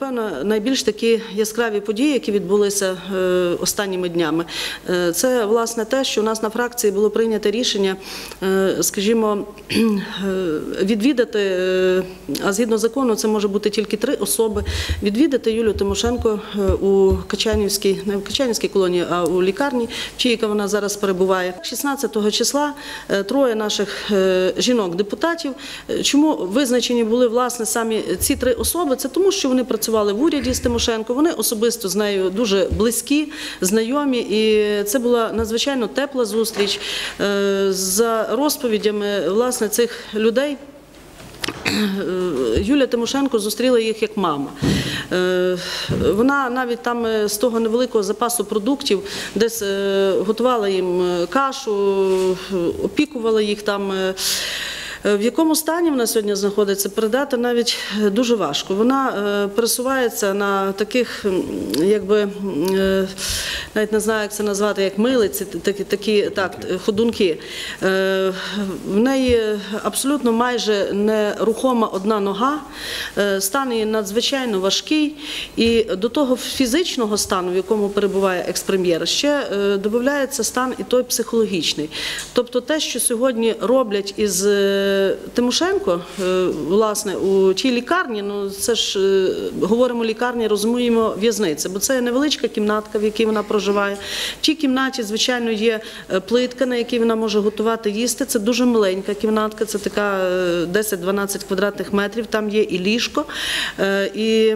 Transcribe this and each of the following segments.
Напевно, найбільш такі яскраві події, які відбулися е, останніми днями, е, це власне те, що у нас на фракції було прийнято рішення, е, скажімо, відвідати, а згідно закону, це може бути тільки три особи, відвідати Юлію Тимошенко у Качанівській, не в Качанівській колонії, а у лікарні, в чиїй вона зараз перебуває. 16 числа троє наших жінок-депутатів. Чому визначені були власне самі ці три особи? Це тому, що вони працювали в уряді з Тимошенко. Вони особисто з нею дуже близькі, знайомі, і це була надзвичайно тепла зустріч Е, за розповідями власне цих людей. Е, Юлія Тимошенко зустріла їх як мама. Е, Вона навіть там з того невеликого запасу продуктів десь готувала їм кашу, опікувала їх там. Е, В якому стані вона сьогодні знаходиться, передати навіть е, дуже важко. Вона е, пересувається на таких, якби навіть не знаю, як це назвати, як милиці, такі, такі так, ходунки. В неї абсолютно майже нерухома одна нога, стан її надзвичайно важкий, і до того фізичного стану, в якому перебуває експрем'єр, ще додається стан і той психологічний. Тобто те, що сьогодні роблять із Тимошенко, е, власне, у тій лікарні, ну це ж е, говоримо лікарні, розуміємо в'язниця, бо це невеличка кімнатка, в якій вона проживає. В тій кімнаті, звичайно, є е, плитка, на якій вона може готувати їсти. Це дуже маленька кімнатка, це така е, 10-12 квадратних метрів. Там є і ліжко, і.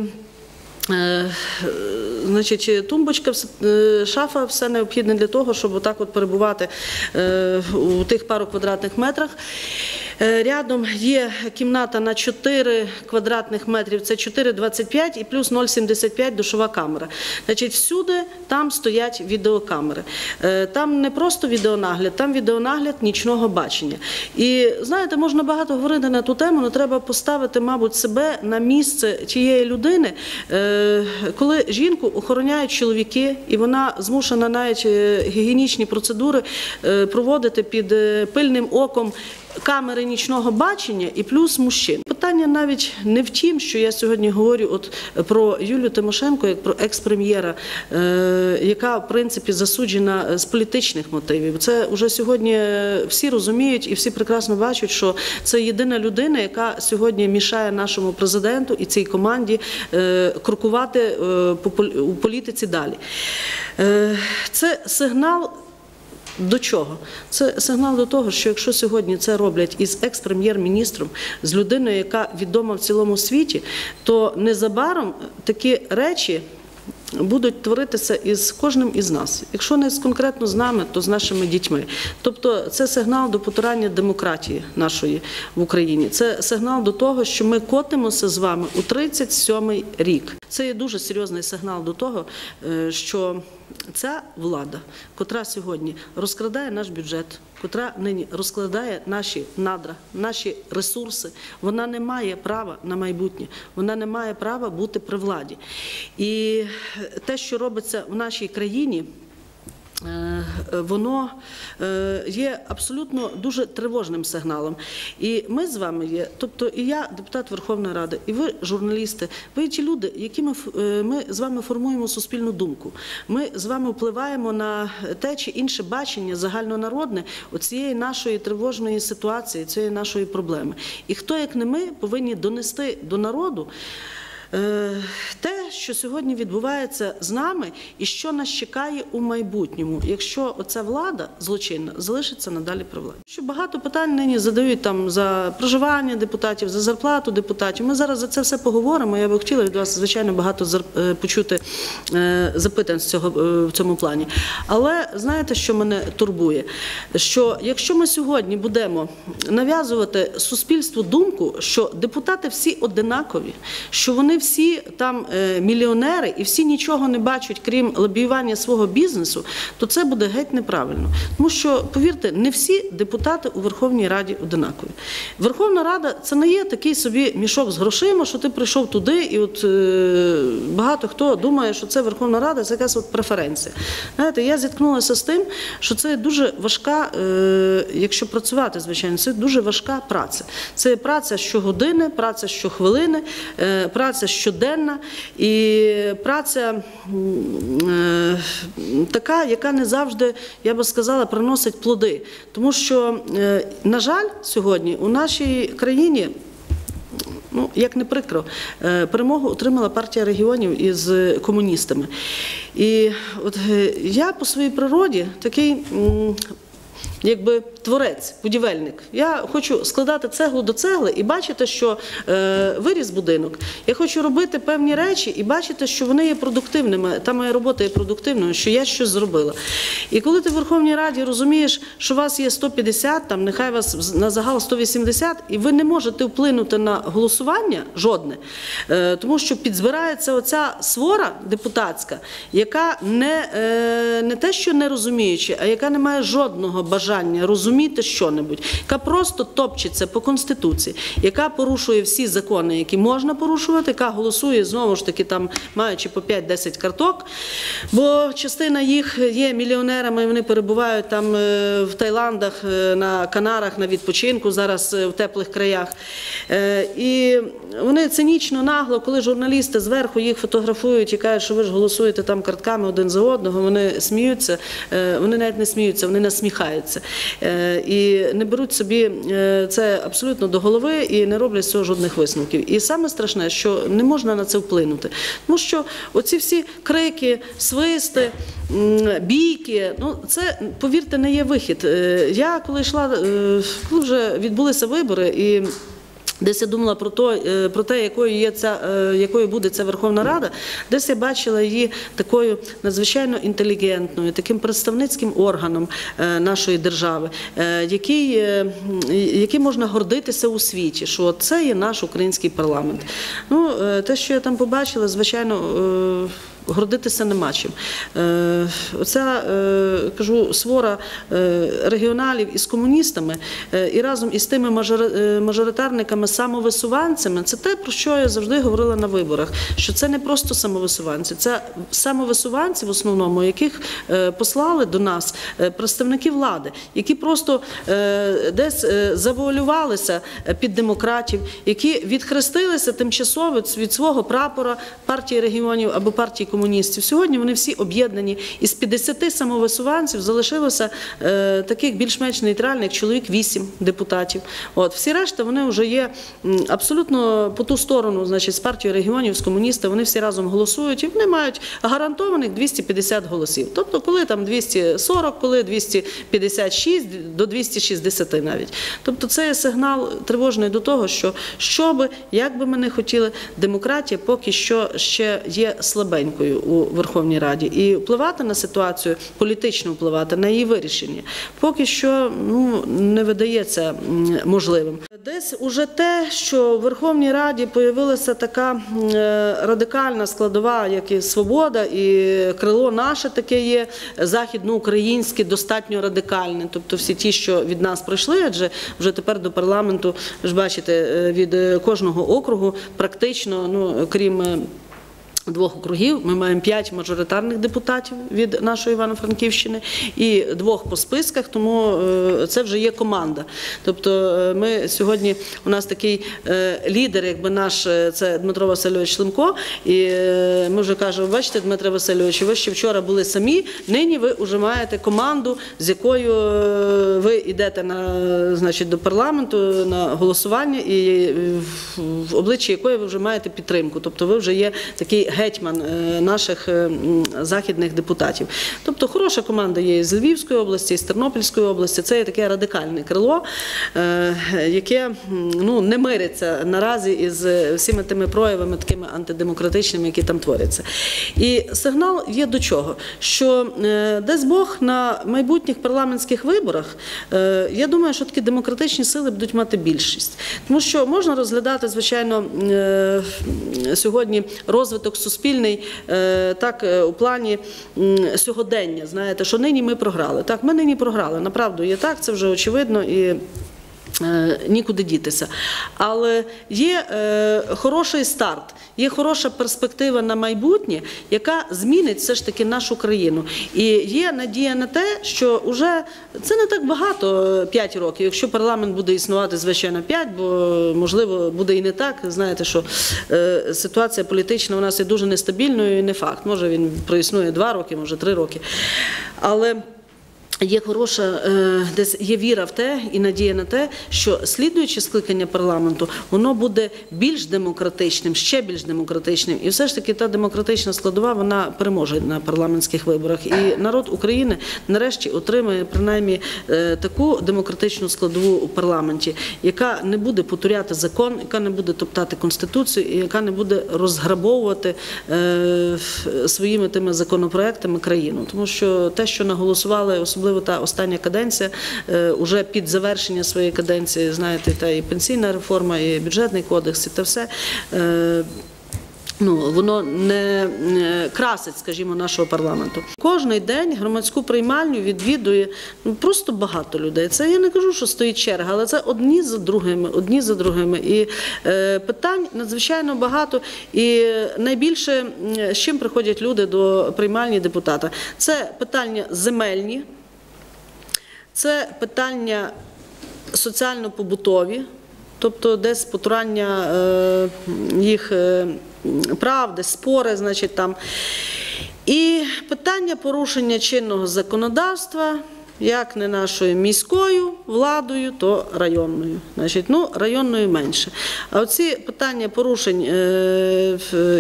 Значить, тумбочка, шафа, все необхідне для того, щоб отак от перебувати у тих пару квадратних метрах. Е, Рядом є кімната на 4 квадратних метрів, це 4,25 і плюс 0,75 душова камера. Значить, всюди там стоять відеокамери. Е, Там не просто відеонагляд, там відеонагляд нічного бачення. І знаєте, можна багато говорити на ту тему, але треба поставити, мабуть, себе на місце тієї людини, е, коли жінку охороняють чоловіки, і вона змушена навіть гігієнічні процедури проводити під пильним оком камери нічного бачення і плюс мужчин. Питання навіть не в тім, що я сьогодні говорю от про Юлію Тимошенко, як про екс-прем'єра, е, яка в принципі засуджена з політичних мотивів. Це вже сьогодні всі розуміють і всі прекрасно бачать, що це єдина людина, яка сьогодні мішає нашому президенту і цій команді е, крокувати е, у політиці далі. Е, Це сигнал. До чого? Це сигнал до того, що якщо сьогодні це роблять із екс-прем'єр-міністром, з людиною, яка відома в цілому світі, то незабаром такі речі будуть творитися із кожним із нас. Якщо не конкретно з нами, то з нашими дітьми. Тобто це сигнал до потурання демократії нашої в Україні. Це сигнал до того, що ми котимося з вами у 37-й рік. Це є дуже серйозний сигнал до того, е, що ця влада, котра сьогодні розкрадає наш бюджет, котра нині розкладає наші надра, наші ресурси, вона не має права на майбутнє, вона не має права бути при владі. І те, що робиться в нашій країні. Е, Воно е, є абсолютно дуже тривожним сигналом. І ми з вами є, тобто і я, депутат Верховної Ради, і ви, журналісти, ви ті люди, якими е, ми з вами формуємо суспільну думку. Ми з вами впливаємо на те чи інше бачення загальнонародне цієї нашої тривожної ситуації, цієї нашої проблеми. І хто, як не ми, повинні донести до народу. Е, Те, що сьогодні відбувається з нами, і що нас чекає у майбутньому, якщо оця влада злочинна залишиться надалі при владі. Що багато питань нині задають там за проживання депутатів, за зарплату депутатів. Ми зараз за це все поговоримо. Я би хотіла від вас звичайно багато е, почути е, запитань з цього в цьому плані. Але знаєте, що мене турбує? Що якщо ми сьогодні будемо нав'язувати суспільству думку, що депутати всі одинакові, що вони всі там е, мільйонери і всі нічого не бачать, крім лобіювання свого бізнесу, то це буде геть неправильно. Тому що, повірте, не всі депутати у Верховній Раді одинакові. Верховна Рада це не є такий собі мішок з грошима, що ти прийшов туди, і от е, багато хто думає, що це Верховна Рада, це якась от преференція. Знаєте, я зіткнулася з тим, що це дуже важка, е, якщо працювати, звичайно, це дуже важка праця. Це праця щогодини, праця щохвилини, праця щоденна і праця е, така, яка не завжди, я би сказала, приносить плоди. Тому що, е, на жаль, сьогодні у нашій країні ну як не прикро, е, перемогу отримала партія регіонів із комуністами. І от я по своїй природі такий. Якби творець, будівельник. Я хочу складати цеглу до цегли і бачити, що е, виріс будинок. Я хочу робити певні речі і бачити, що вони є продуктивними. Та моя робота є продуктивною, що я щось зробила. І коли ти в Верховній Раді розумієш, що вас є 150, там нехай вас на загал 180, і ви не можете вплинути на голосування жодне, е, тому що підзбирається оця свора депутатська, яка не, е, не те, що не розуміючи, а яка не має жодного бажання розуміти що-небудь, яка просто топчеться по конституції, яка порушує всі закони, які можна порушувати, яка голосує знову ж таки там, маючи по 5-10 карток, бо частина їх є мільйонерами, вони перебувають там е, в Таїландах, е, на Канарах, на відпочинку зараз е, в теплих краях. І вони цинічно, нагло, коли журналісти зверху їх фотографують і кажуть, що ви ж голосуєте там картками один за одного, вони сміються, вони навіть не сміються, вони насміхаються. Е, І не беруть собі е, це абсолютно до голови і не роблять з цього жодних висновків. І саме страшне, що не можна на це вплинути. Тому що оці всі крики, свисти, бійки, ну це, повірте, не є вихід. Е, Я коли йшла, коли вже відбулися вибори і. Десь я думала про то, е, про те, якою є ця, е, якою буде ця Верховна Рада, десь я бачила її такою надзвичайно інтелігентною, таким представницьким органом е, нашої держави, який, яким можна гордитися у світі, що це є наш український парламент. Ну, те, що я там побачила, звичайно. Гордитися нема чим. Е, Оця, е, кажу, свора е, регіоналів із комуністами і разом із тими мажоритарниками, самовисуванцями, це те, про що я завжди говорила на виборах, що це не просто самовисуванці, це самовисуванці в основному, яких послали до нас представники влади, які просто десь завуалювалися під демократів, які відхрестилися тимчасово від свого прапора партії регіонів або партії комуністів. Сьогодні вони всі об'єднані. Із 50 самовисуванців залишилося е, таких більш-менш нейтральних чоловік 8 депутатів. От всі решта вони вже є абсолютно по ту сторону, значить, з партією регіонів, з комуністами, вони всі разом голосують і вони мають гарантованих 250 голосів. Тобто, коли там 240, коли 256 до 260 навіть. Тобто, це є сигнал тривожний до того, що що би, як би ми не хотіли, демократія поки що ще є слабенькою у Верховній Раді. І впливати на ситуацію, політично впливати на її вирішення, поки що ну, не видається можливим. Десь уже те, що в Верховній Раді появилася така е, радикальна складова, як і свобода, і крило наше таке є західноукраїнське, достатньо радикальне. Тобто всі ті, що від нас пройшли, адже вже тепер до парламенту ж бачите е, від е, кожного округу, практично, ну крім. Двох округів ми маємо п'ять мажоритарних депутатів від нашої Івано-Франківщини і двох по списках, тому е, це вже є команда. Тобто е, ми сьогодні у нас такий е, лідер, якби наш це Дмитро Васильович Шлемко. І ми вже кажемо, бачите, Дмитро Васильович, ви ще вчора були самі. Нині ви вже маєте команду, з якою ви йдете на значить до парламенту на голосування, і в обличчі якої ви вже маєте підтримку. Тобто ви вже є такий гетьман е, наших е, західних депутатів. Тобто хороша команда є з Львівської області, з Тернопільської області. Це є таке радикальне крило, е, яке ну, не мириться наразі із всіми тими проявами, такими антидемократичними, які там творяться. І сигнал є до чого? Що десь Бог на майбутніх парламентських виборах, я думаю, що такі демократичні сили будуть мати більшість. Тому що можна розглядати, звичайно, сьогодні розвиток суспільний е, так е, у плані сьогодення. Знаєте, що нині ми програли. Так, ми нині програли. Направду є так, це вже очевидно і. Е, Нікуди дітися. Але є е, хороший старт, є хороша перспектива на майбутнє, яка змінить все ж таки нашу країну. І є надія на те, що вже це не так багато 5 років. Якщо парламент буде існувати, звичайно, 5, бо можливо буде і не так. Знаєте, що е, ситуація політична у нас є дуже нестабільною, і не факт. Може він проіснує 2 роки, може 3 роки. Але Є хороша, е, десь є віра в те і надія на те, що слідуюче скликання парламенту воно буде більш демократичним, ще більш демократичним, і все ж таки та демократична складова вона переможе на парламентських виборах. І народ України нарешті отримає принаймні е, таку демократичну складову у парламенті, яка не буде потуряти закон, яка не буде топтати конституцію, і яка не буде розграбовувати е, своїми тими законопроектами країну, тому що те, що наголосували особливо та остання каденція, е, уже під завершення своєї каденції, знаєте, та і пенсійна реформа, і бюджетний кодекс, і те все. е, Ну, воно не красить, скажімо, нашого парламенту. Кожний день громадську приймальню відвідує ну, просто багато людей. Це я не кажу, що стоїть черга, але це одні за другими, одні за другими. І е, питань надзвичайно багато. І найбільше з чим приходять люди до приймальні депутата, це питання земельні. Це питання соціально-побутові, тобто десь потурання е, їх правди, прав, десь спори, значить там. І питання порушення чинного законодавства, як не нашою міською владою, то районною. Значить, ну, районною менше. А оці питання порушень е,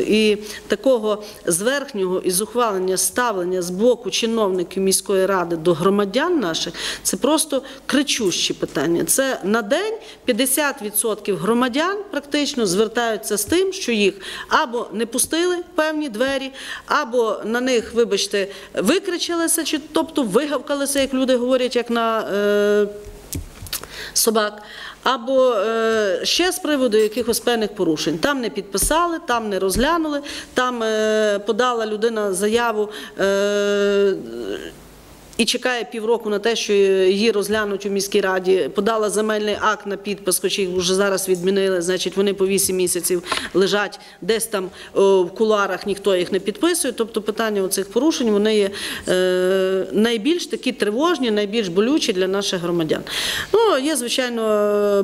і такого зверхнього і зухвалення ставлення з боку чиновників міської ради до громадян наших, це просто кричущі питання. Це на день 50% громадян практично звертаються з тим, що їх або не пустили в певні двері, або на них, вибачте, викричалися, чи тобто вигавкалися, як люди говорять, як на е, собак. Або е, ще з приводу якихось певних порушень. Там не підписали, там не розглянули, там е, подала людина заяву. Е, і чекає півроку на те, що її розглянуть у міській раді. Подала земельний акт на підпис, хоч їх вже зараз відмінили. Значить, вони по 8 місяців лежать десь там в куларах, ніхто їх не підписує. Тобто питання оцих порушень вони є е, найбільш такі тривожні, найбільш болючі для наших громадян. Ну є звичайно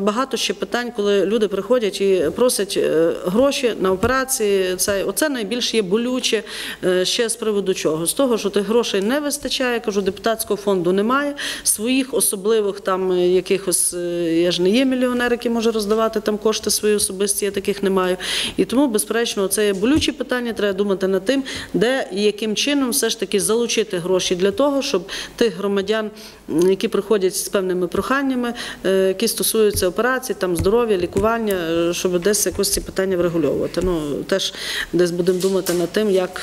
багато ще питань, коли люди приходять і просять е, гроші на операції. Це оце найбільш є болюче е, ще з приводу чого? З того, що тих грошей не вистачає. Кажу, депутатського фонду немає. Своїх особливих там е, якихось е, я ж не є мільйонер, який може роздавати там кошти свої особисті. Я таких не маю. І тому, безперечно, це є болючі питання. Треба думати над тим, де і яким чином все ж таки залучити гроші для того, щоб тих громадян, які приходять з певними проханнями, е, які стосуються операцій, там здоров'я, лікування, щоб десь якось ці питання врегульовувати. Ну теж десь будемо думати над тим, як,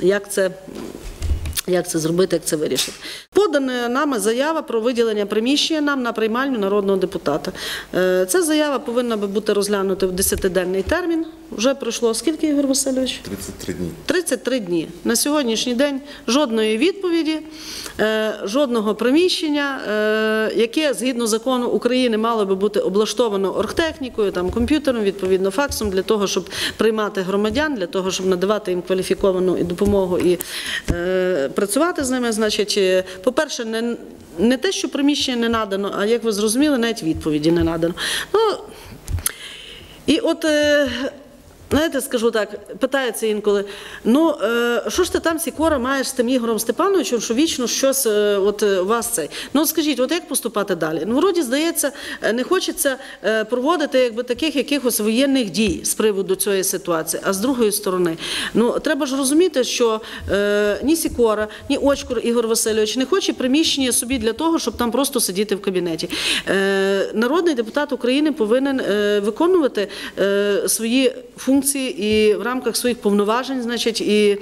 як це. Як це зробити, як це вирішити? Подана нами заява про виділення приміщення нам на приймальню народного депутата. Е, Ця заява повинна би бути розглянута в 10-денний термін. Вже пройшло скільки, Ігор Васильович? 33 дні. 33 дні. На сьогоднішній день жодної відповіді, е, жодного приміщення, е, яке згідно закону України мало би бути облаштовано оргтехнікою, там комп'ютером, відповідно факсом для того, щоб приймати громадян, для того, щоб надавати їм кваліфіковану і допомогу і працювати з ними. Значить, по-перше, не, не те, що приміщення не надано, а як ви зрозуміли, навіть відповіді не надано. Ну, і от, е, знаєте, скажу так, питається інколи: ну е, що ж ти там Сікора маєш з тим Ігорем Степановичем, що вічно щось е, от е, у вас цей. Ну скажіть, от як поступати далі? Ну, вроді, здається, не хочеться проводити якби таких якихось воєнних дій з приводу цієї ситуації. А з другої сторони, ну треба ж розуміти, що е, ні Сікора, ні Очкур Ігор Васильович не хоче приміщення собі для того, щоб там просто сидіти в кабінеті. Е, народний депутат України повинен е, виконувати е, свої функції і в рамках своїх повноважень, значить, і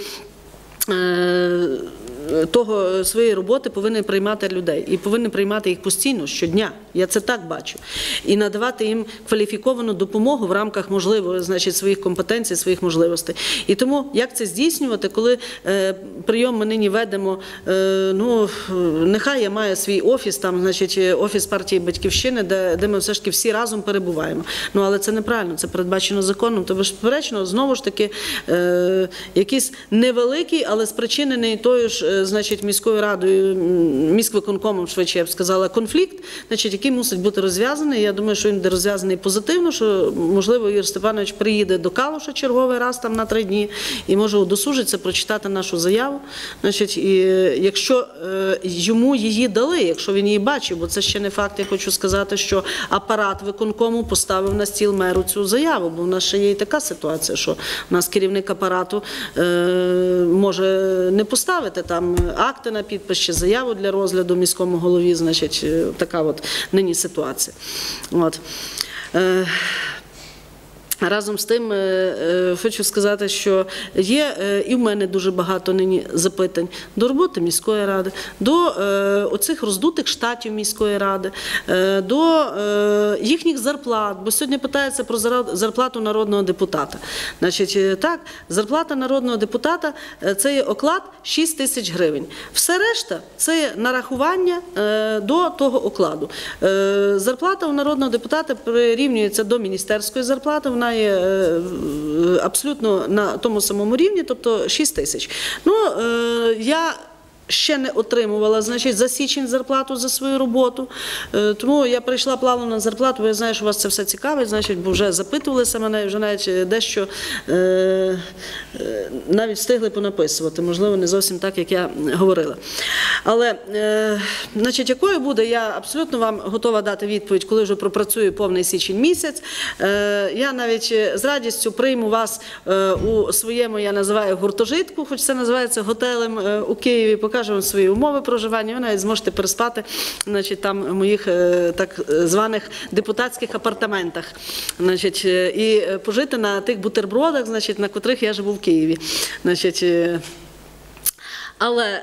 е, того е, своєї роботи повинен приймати людей і повинен приймати їх постійно щодня. Я це так бачу. І надавати їм кваліфіковану допомогу в рамках можливо, значить, своїх компетенцій, своїх можливостей. І тому як це здійснювати, коли е, прийом ми нині ведемо, е, ну нехай я маю свій офіс, там, значить, офіс партії Батьківщини, де, де ми все ж таки всі разом перебуваємо. Ну але це неправильно, це передбачено законом. То безперечно, знову ж таки, е, якийсь невеликий, але спричинений тою ж, значить, міською радою, міськвиконкомом, швидше я б сказала, конфлікт, значить, який мусить бути розв'язаний. Я думаю, що він буде розв'язаний позитивно, що можливо Юрій Степанович приїде до Калуша черговий раз там на три дні і може удосужиться прочитати нашу заяву. Значить, і е, якщо е, йому її дали, якщо він її бачив, бо це ще не факт, я хочу сказати, що апарат виконкому поставив на стіл меру цю заяву, бо в нас ще є і така ситуація, що в нас керівник апарату е, може не поставити там акти на підпис чи заяву для розгляду міському голові, значить, е, така от нині ситуація. От. Разом з тим, е, е, хочу сказати, що є е, і в мене дуже багато нині запитань до роботи міської ради, до оцих роздутих штатів міської ради, до їхніх зарплат. Бо сьогодні питається про зарплату народного депутата. Значить, так, зарплата народного депутата це є оклад 6 тисяч гривень. Все решта це є нарахування до того окладу. Зарплата у народного депутата прирівнюється до міністерської зарплати. Вона є е, абсолютно на тому самому рівні, тобто 6 тисяч. Ну, е, я ще не отримувала, значить, за січень зарплату за свою роботу. Е, Тому я прийшла плавно на зарплату, бо я знаю, що вас це все цікавить, значить, бо вже запитувалися мене, вже навіть е, дещо е, навіть встигли понаписувати, можливо, не зовсім так, як я говорила. Але, значить, якою буде, я абсолютно вам готова дати відповідь, коли вже пропрацюю повний січень місяць. Я навіть з радістю прийму вас у своєму, я називаю гуртожитку, хоч це називається готелем у Києві. Покажу вам свої умови проживання. Ви навіть зможете переспати, значить, там в моїх е, так званих депутатських апартаментах, значить, е, і е, пожити на тих бутербродах, значить, на котрих я живу в Києві. Значить, але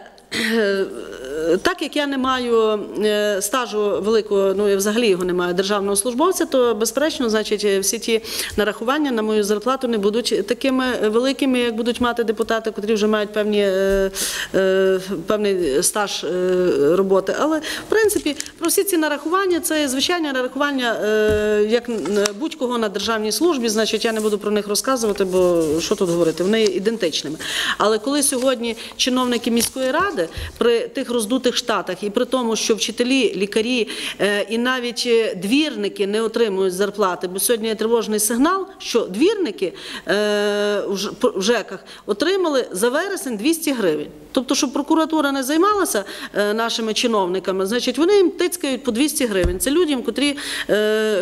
так як я не маю е, стажу великого, ну я взагалі його не маю державного службовця, то безперечно, значить, всі ті нарахування на мою зарплату не будуть такими великими, як будуть мати депутати, котрі вже мають певні, е, е, певний стаж роботи. Але в принципі про всі ці нарахування це є звичайне нарахування як будь-кого на державній службі. Значить, я не буду про них розказувати, бо що тут говорити, вони ідентичними. Але коли сьогодні чиновники міської ради при тих роздутих штатах і при тому, що вчителі, лікарі е, і навіть е, двірники не отримують зарплати, бо сьогодні є тривожний сигнал, що двірники е, в ЖЕКах отримали за вересень 200 гривень. Тобто, щоб прокуратура не займалася нашими чиновниками, значить вони їм тицькають по 200 гривень. Це людям, котрі,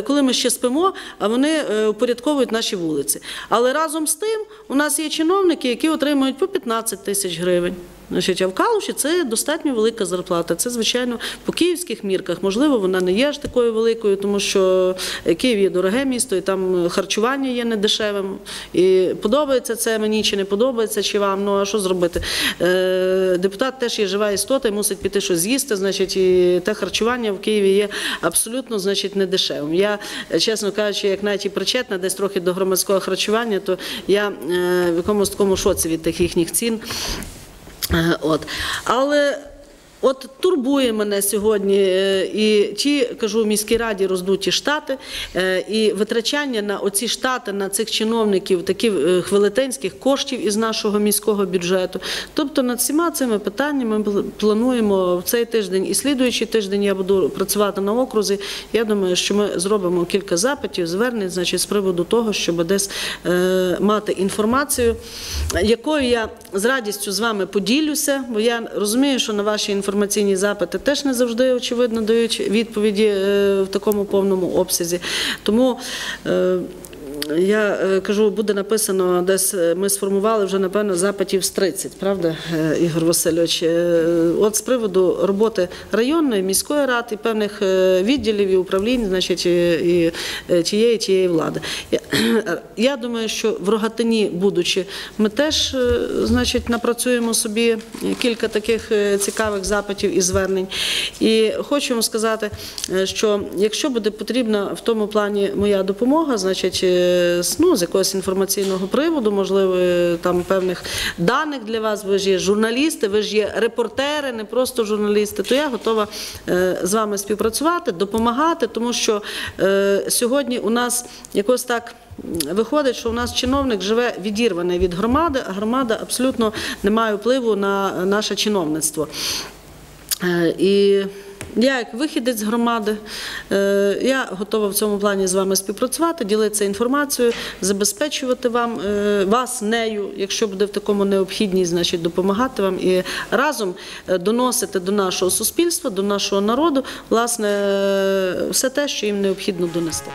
коли ми ще спимо, а вони упорядковують наші вулиці. Але разом з тим у нас є чиновники, які отримують по 15 тисяч гривень. Значить, а в Калуші це достатньо велика зарплата. Це, звичайно, по київських мірках. Можливо, вона не є аж такою великою, тому що Київ є дороге місто, і там харчування є недешевим. І подобається це мені чи не подобається, чи вам. Ну а що зробити? Е, Депутат теж є жива істота і мусить піти щось з'їсти. Значить, і те харчування в Києві є абсолютно, значить, недешевим. Я, чесно кажучи, як навіть і причетна десь трохи до громадського харчування, то я е, в якомусь такому шоці від тих їхніх цін. Е, От. Але от турбує мене сьогодні е, і ті, кажу, в міській раді роздуті штати, е, і витрачання на оці штати, на цих чиновників, таких е, хвилетенських коштів із нашого міського бюджету. Тобто над всіма цими питаннями ми плануємо в цей тиждень і слідуючий тиждень я буду працювати на окрузі. Я думаю, що ми зробимо кілька запитів, звернень, значить, з приводу того, щоб десь мати інформацію, якою я з радістю з вами поділюся, бо я розумію, що на ваші інформаційні запити теж не завжди очевидно дають відповіді е, в такому повному обсязі. Тому е, Я е, кажу, буде написано, десь ми сформували вже напевно запитів з 30, правда, Ігор Васильович? От з приводу роботи районної, міської ради і певних відділів і управлінь, значить, і, тієї тієї влади. Я, думаю, що в Рогатині, будучи, ми теж, е, значить, напрацюємо собі кілька таких е, цікавих запитів і звернень. І хочу вам сказати, е, що якщо буде потрібна в тому плані моя допомога, значить, ну, з якогось інформаційного приводу, можливо, там певних даних для вас, ви ж є журналісти, ви ж є репортери, не просто журналісти, то я готова з вами співпрацювати, допомагати, тому що сьогодні у нас якось так. Виходить, що у нас чиновник живе відірваний від громади, а громада абсолютно не має впливу на наше чиновництво. Е, І я, як вихідець з громади, е, я готова в цьому плані з вами співпрацювати, ділитися інформацією, забезпечувати вам е, вас нею, якщо буде в такому необхідність, значить допомагати вам і разом доносити до нашого суспільства, до нашого народу, власне, все те, що їм необхідно донести.